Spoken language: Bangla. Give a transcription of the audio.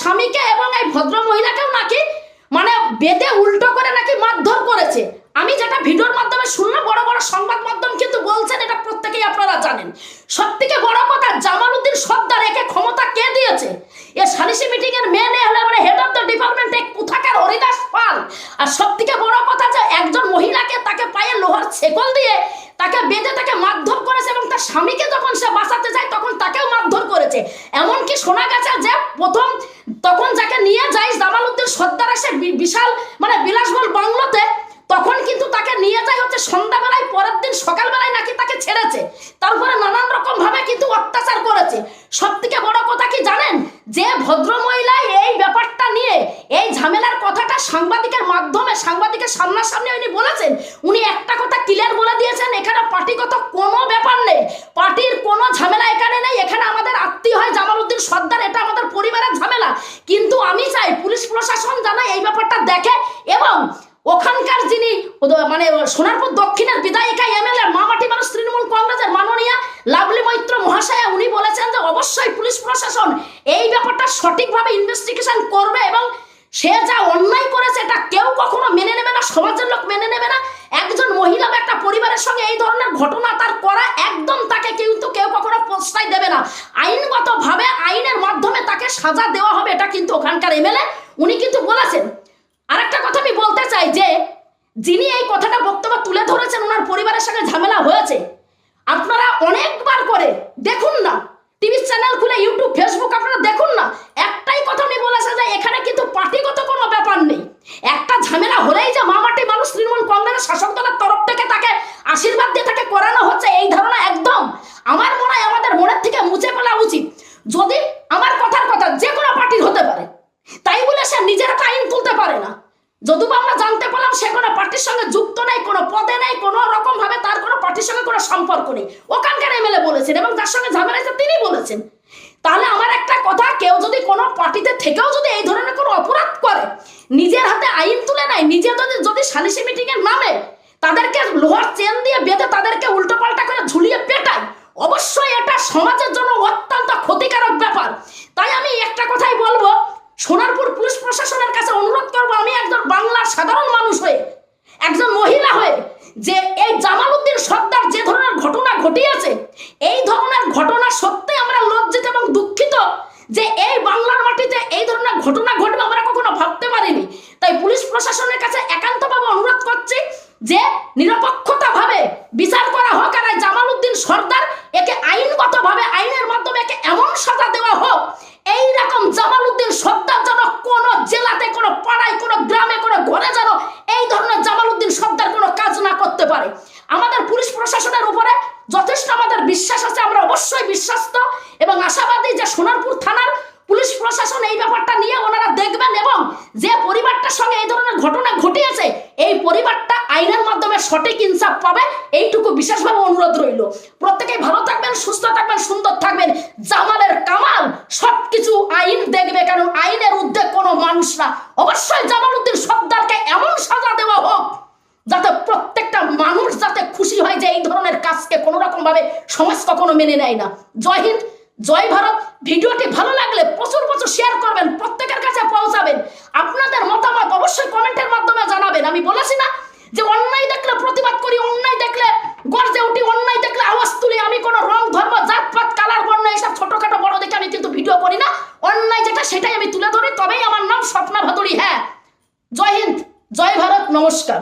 স্বামীকে এবং এই ভদ্র মহিলাকেও নাকি মানে বেদে উল্টো করে নাকি মারধর করেছে। আমি যেটা ভিডিওর মাধ্যমে শুনলাম, বড় বড় সংবাদ মাধ্যম কিন্তু বলছেন, এটা প্রত্যেকেই আপনারা জানেন। সব থেকে বড় কথা, জামালউদ্দিন সর্দার একে ক্ষমতা কে দিয়েছে? এ সালিসি মিটিং এর মেন হলে মানে হেড অফ দ্য ডিপার্টমেন্ট এক কোথাকার হরিদাস পাল। আর সব থেকে বড় কথা যে একজন মহিলাকে তাকে পায়ে লোহার ছেকল দিয়ে তাকে বেঁধে তাকে মারধর করেছে এবং তার স্বামীকে যখন সে বাঁচাতে যায়, তখন তাকেও মারধর করেছে। এমনকি শোনা গেছে যে প্রথম তখন যাকে নিয়ে যায় জামালউদ্দিন সর্দার বি- বিশাল মানে বিলাসবহুল বাংলোতে, তখন কিন্তু তাকে নিয়ে যায় হচ্ছে সন্ধ্যাবেলায়, পরের দিন সকালবেলায় নাকি তাকে ছেড়েছে। তারপরে নানান রকম ভাবে কিন্তু অত্যাচার করেছে। সব থেকে বড় কথা কি জানেন? যে ভদ্র মহিলা এই ব্যাপারটা নিয়ে, এই ঝামেলার কথাটা সাংবাদিকের মাধ্যমে, সাংবাদিকের সামনাসামনি উনি বলেছেন, উনি একটা কথা ক্লিয়ার বলে দিয়েছেন এখানে পার্টিগত কোনো ব্যাপার নেই পার্টির কোনো ঝামেলা এখানে নেই এখানে আমাদের আত্মীয় হয় জামালউদ্দিন সর্দার এটা আমাদের পরিবারের ঝামেলা। কিন্তু আমি চাই পুলিশ প্রশাসন যেন এই ব্যাপারটা দেখে এবং ওখানকার যিনি মানে সোনারপুর দক্ষিণের বিধায়িকা এমএলএ মামাটি মানুষ তৃণমূল কংগ্রেসের মাননীয়া লাভলি মৈত্র মহাশয়া, উনি বলেছেন যে অবশ্যই পুলিশ প্রশাসন এই ব্যাপারটা সঠিকভাবে ইনভেস্টিগেশন করবে এবং সে যা অন্যায় করেছে এটা কেউ কখনো মেনে নেবে না, সমাজের লোক মেনে নেবে না। একজন মহিলা বা একটা পরিবারের সঙ্গে এই ধরনের ঘটনা তাকে কিন্তু কেউ কখনো প্রশ্রয় দেবে না। আইনগতভাবে, আইনের মাধ্যমে তাকে সাজা দেওয়া হবে, এটা কিন্তু ওখানকার এমএলএ, উনি কিন্তু বলেছেন। আরেকটা কথা আমি বলতে চাই যে, যিনি এই কথাটা বক্তব্য তুলে ধরেছেন, ওনার পরিবারের সঙ্গে ঝামেলা হয়েছে। আপনারা অনেকবার করে দেখুন না, টিভি চ্যানেল খুলে, ইউটিউব, ফেসবুক, আপনারা দেখুন না। একটাই কথা উনি বলেছে যে এখানে কিন্তু পার্টিগত কোনো ব্যাপার নেই একটা ঝামেলা হলেই যে মামাটি মানুষ তৃণমূল কংগ্রেসের শাসক দলের তরফ থেকে তাকে আশীর্বাদ দিয়ে তাকে করানো হচ্ছে এই ধারণা একদম আমার মনে হয় আমাদের মনের থেকে মুছে ফেলা উচিত যদি আমার কথার কথা যে কোনো পার্টির হতে পারে তাই বলে সে নিজের হাতে আইন তুলতে পারে না যদিও আমরা জানতে পারলাম সে কোনো পার্টির সঙ্গে যুক্ত নেই, কোনো পদে নেই, কোনো রকম ভাবে তার কোনো পার্টির সঙ্গে কোনো সম্পর্ক নেই। ওখানকার এমএলএ বলেছেন এবং তার সঙ্গে ঝামেলা তিনি বলেছেন। তাহলে আমার একটা কথা, কেউ যদি কোনো পার্টিতে থেকেও যদি এই ধরনের কোনো অপরাধ করে, নিজের হাতে আইন তুলে নেয়, নিজে যদি যদি সালিসি মিটিং এর নামে, তাদেরকে লোহার চেন দিয়ে বেঁধে তাদেরকে উল্টো পাল্টা করে ঝুলিয়ে পেটায়, অবশ্যই এটা সমাজের জন্য অত্যন্ত ক্ষতিকারক ব্যাপার তাই আমি একটা কথাই বলব সোনারপুর পুলিশ প্রশাসনের কাছে অনুরোধ করব আমি একজন বাংলার সাধারণ মানুষ হয়ে একজন মহিলা হয়ে যে এই জামালউদ্দিন সর্দার যে ধরনের ঘটনা ঘটিয়েছে এই ধরনের ঘটনা সত্যি আমরা লজ্জিত এবং দুঃখিত যে এই বাংলার মাটিতে এই ধরনের ঘটনা ঘটবে আমরা কখনো ভাবতে পারিনি তাই পুলিশ প্রশাসনের কাছে একান্তভাবে অনুরোধ করছি যে নিরপেক্ষতাভাবে বিচার করা হোক আর এই জামালউদ্দিন সর্দার একে আইনগতভাবে, আইনের মাধ্যমে একে এমন সাজা দেওয়া হোক এই রকম জামালউদ্দিন সর্দার যেন কোনো জেলাতে, কোনো পাড়ায়, কোনো গ্রামে, কোনো ঘরে যেন এই ধরনের জামালউদ্দিন সর্দার কোনো কাজ না করতে পারে। আমাদের পুলিশ প্রশাসনের উপরে যথেষ্ট আমাদের বিশ্বাস আছে, আমরা অবশ্যই বিশ্বাস্ত এবং আশাবাদী যে সোনারপুর থানার পুলিশ প্রশাসন এই ব্যাপারটা নিয়ে ওনারা দেখবেন এবং যে পরিবারটার সঙ্গে এই ধরনের ঘটনা ঘটিয়েছে, এই পরিবারটা আইনের মাধ্যমে সঠিক ইনসাফ পাবে, এইটুকু বিশেষভাবে অনুরোধ রইল। প্রত্যেকেই ভালো থাকবেন, সুস্থ থাকবেন, সুন্দর থাকবেন। জামালের কামাল, সবকিছু আইন দেখবে কারণ আইনের ঊর্ধ্বে কোনো মানুষ না। অবশ্যই জামালউদ্দিন সর্দারকে এমন সাজা দেওয়া হোক, যাতে প্রত্যেকটা মানুষ যাতে খুশি হয় যে এই ধরনের কাজকে কোনো রকম ভাবে সমাজ কখনো মেনে নেয় না। জয় হিন্দ জয় ভারত। ভিডিওটি ভালো লাগলে প্রচুর প্রচুর শেয়ার করবেন, প্রত্যেকের কাছে পৌঁছাবেন। আপনাদের মতামত অবশ্যই কমেন্টের মাধ্যমে জানাবেন। আমি বলেছি না যে অন্যায় দেখলে প্রতিবাদ করি, অন্যায় দেখলে গর্জে উঠি, অন্যায় দেখলে আওয়াজ তুলি। আমি কোনো রং, ধর্ম, জাতপাত কালার বর্ণ এইসব ছোটখাটো বড় দেখে আমি কিন্তু ভিডিও করি না। অন্যায় যেটা সেটাই আমি তুলে ধরি, তবেই আমার নাম স্বপ্না ভাদুরী হ্যাঁ। জয় হিন্দ, জয় ভারত, নমস্কার।